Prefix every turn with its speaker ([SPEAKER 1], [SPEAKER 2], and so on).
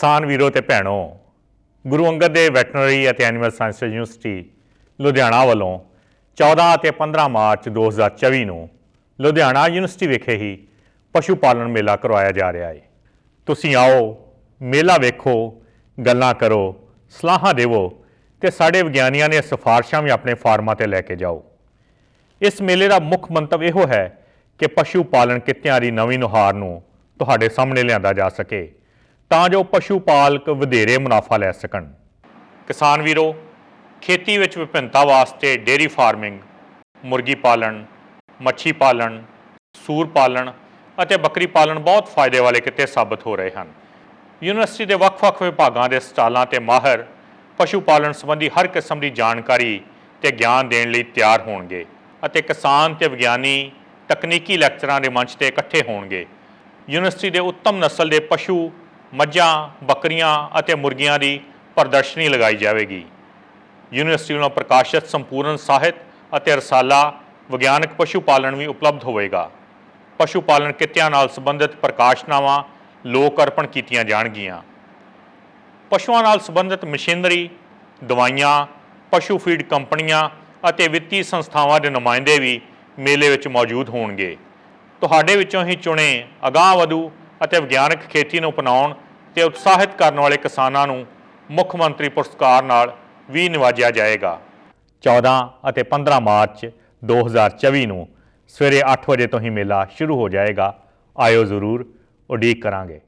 [SPEAKER 1] ਕਿਸਾਨ ਵੀਰੋ ਤੇ ਭੈਣੋ, ਗੁਰੂ ਅੰਗਦ ਦੇਵ ਵੈਟਰਨਰੀ ਅਤੇ ਐਨੀਮਲ ਸਾਇੰਸ ਯੂਨੀਵਰਸਿਟੀ, ਲੁਧਿਆਣਾ ਵੱਲੋਂ 14 ਅਤੇ 15 ਮਾਰਚ 2024 ਨੂੰ ਲੁਧਿਆਣਾ ਯੂਨੀਵਰਸਿਟੀ ਵਿਖੇ ਹੀ ਪਸ਼ੂ ਪਾਲਣ ਮੇਲਾ ਕਰਵਾਇਆ ਜਾ ਰਿਹਾ ਹੈ ਤੁਸੀਂ ਆਓ, ਮੇਲਾ ਵੇਖੋ, ਗੱਲਾਂ ਕਰੋ, ਸਲਾਹਾਂ ਦੇਵੋ ਤੇ ਸਾਡੇ ਵਿਗਿਆਨੀਆਂ ਨੇ ਸਿਫਾਰਸ਼ਾਂ ਵੀ ਆਪਣੇ ਫਾਰਮਾਂ ਤੇ ਲੈ ਕੇ ਜਾਓ। ਇਸ ਮੇਲੇ ਦਾ ਮੁੱਖ ਮੰਤਵ ਇਹੋ ਹੈ ਕਿ ਪਸ਼ੂ ਪਾਲਣ ਕਿੱਤਿਆਂ ਦੀ ਨਵੀਂ ਨੁਹਾਰ ਨੂੰ ਤੁਹਾਡੇ ਸਾਹਮਣੇ ਲਿਆਂਦਾ ਜਾ ਸਕੇ। ਤਾਂ ਜੋ ਪਸ਼ੂ ਪਾਲਕ ਵਧੇਰੇ ਮੁਨਾਫਾ ਲੈ ਸਕਣ। ਕਿਸਾਨ ਵੀਰੋ, ਖੇਤੀ ਵਿੱਚ ਵਿਭਿੰਨਤਾ ਵਾਸਤੇ ਡੇਅਰੀ ਫਾਰਮਿੰਗ, ਮੁਰਗੀ ਪਾਲਣ, ਮੱਛੀ ਪਾਲਣ, ਸੂਰ ਪਾਲਣ ਅਤੇ ਬੱਕਰੀ ਪਾਲਣ ਬਹੁਤ ਫਾਇਦੇ ਵਾਲੇ ਕਿੱਤੇ ਸਾਬਤ ਹੋ ਰਹੇ ਹਨ। ਯੂਨੀਵਰਸਿਟੀ ਦੇ ਵੱਖ-ਵੱਖ ਵਿਭਾਗਾਂ ਦੇ ਸਟਾਲਾਂ ਤੇ ਮਾਹਰ ਪਸ਼ੂ ਪਾਲਣ ਸੰਬੰਧੀ ਹਰ ਕਿਸਮ ਦੀ ਜਾਣਕਾਰੀ ਤੇ ਗਿਆਨ ਦੇਣ ਲਈ ਤਿਆਰ ਹੋਣਗੇ ਅਤੇ ਕਿਸਾਨ ਤੇ ਵਿਗਿਆਨੀ ਤਕਨੀਕੀ ਲੈਕਚਰਾਂ ਦੇ ਮੰਚ ਤੇ ਇਕੱਠੇ ਹੋਣਗੇ। ਯੂਨੀਵਰਸਿਟੀ ਦੇ ਉੱਤਮ ਨਸਲ ਦੇ ਪਸ਼ੂ ਮੱਝਾਂ, ਬੱਕਰੀਆਂ ਅਤੇ ਮੁਰਗੀਆਂ ਦੀ ਪ੍ਰਦਰਸ਼ਨੀ ਲਗਾਈ ਜਾਵੇਗੀ। ਯੂਨੀਵਰਸਿਟੀ ਵੱਲੋਂ ਪ੍ਰਕਾਸ਼ਿਤ ਸੰਪੂਰਨ ਸਾਹਿਤ ਅਤੇ ਰਸਾਲਾ ਵਿਗਿਆਨਕ ਪਸ਼ੂ ਪਾਲਣ ਵੀ ਉਪਲਬਧ ਹੋਵੇਗਾ। ਪਸ਼ੂ ਪਾਲਣ ਕਿੱਤਿਆਂ ਨਾਲ ਸੰਬੰਧਿਤ ਪ੍ਰਕਾਸ਼ਨਾਵਾਂ ਲੋਕ ਅਰਪਣ ਕੀਤੀਆਂ ਜਾਣਗੀਆਂ। ਪਸ਼ੂਆਂ ਨਾਲ ਸੰਬੰਧਿਤ ਮਸ਼ੀਨਰੀ, ਦਵਾਈਆਂ, ਪਸ਼ੂ ਫੀਡ ਕੰਪਨੀਆਂ ਅਤੇ ਵਿੱਤੀ ਸੰਸਥਾਵਾਂ ਦੇ ਨੁਮਾਇੰਦੇ ਵੀ ਮੇਲੇ ਵਿੱਚ ਮੌਜੂਦ ਹੋਣਗੇ। ਤੁਹਾਡੇ ਵਿੱਚੋਂ ਹੀ ਚੁਣੇ ਅਗਾਂਹ ਵਧੂ ਅਤੇ ਵਿਗਿਆਨਕ ਖੇਤੀ ਨੂੰ ਅਪਣਾਉਣ ਤੇ ਉਤਸ਼ਾਹਿਤ ਕਰਨ ਵਾਲੇ ਕਿਸਾਨਾਂ ਨੂੰ ਮੁੱਖ ਮੰਤਰੀ ਪੁਰਸਕਾਰ ਨਾਲ ਵੀ ਨਿਵਾਜਿਆ ਜਾਏਗਾ। 14 ਅਤੇ 15 ਮਾਰਚ 2024 ਨੂੰ ਸਵੇਰੇ 8 ਵਜੇ ਤੋਂ ਹੀ ਮੇਲਾ ਸ਼ੁਰੂ ਹੋ ਜਾਏਗਾ। ਆਇਓ ਜ਼ਰੂਰ ਉਡੀਕ ਕਰਾਂਗੇ।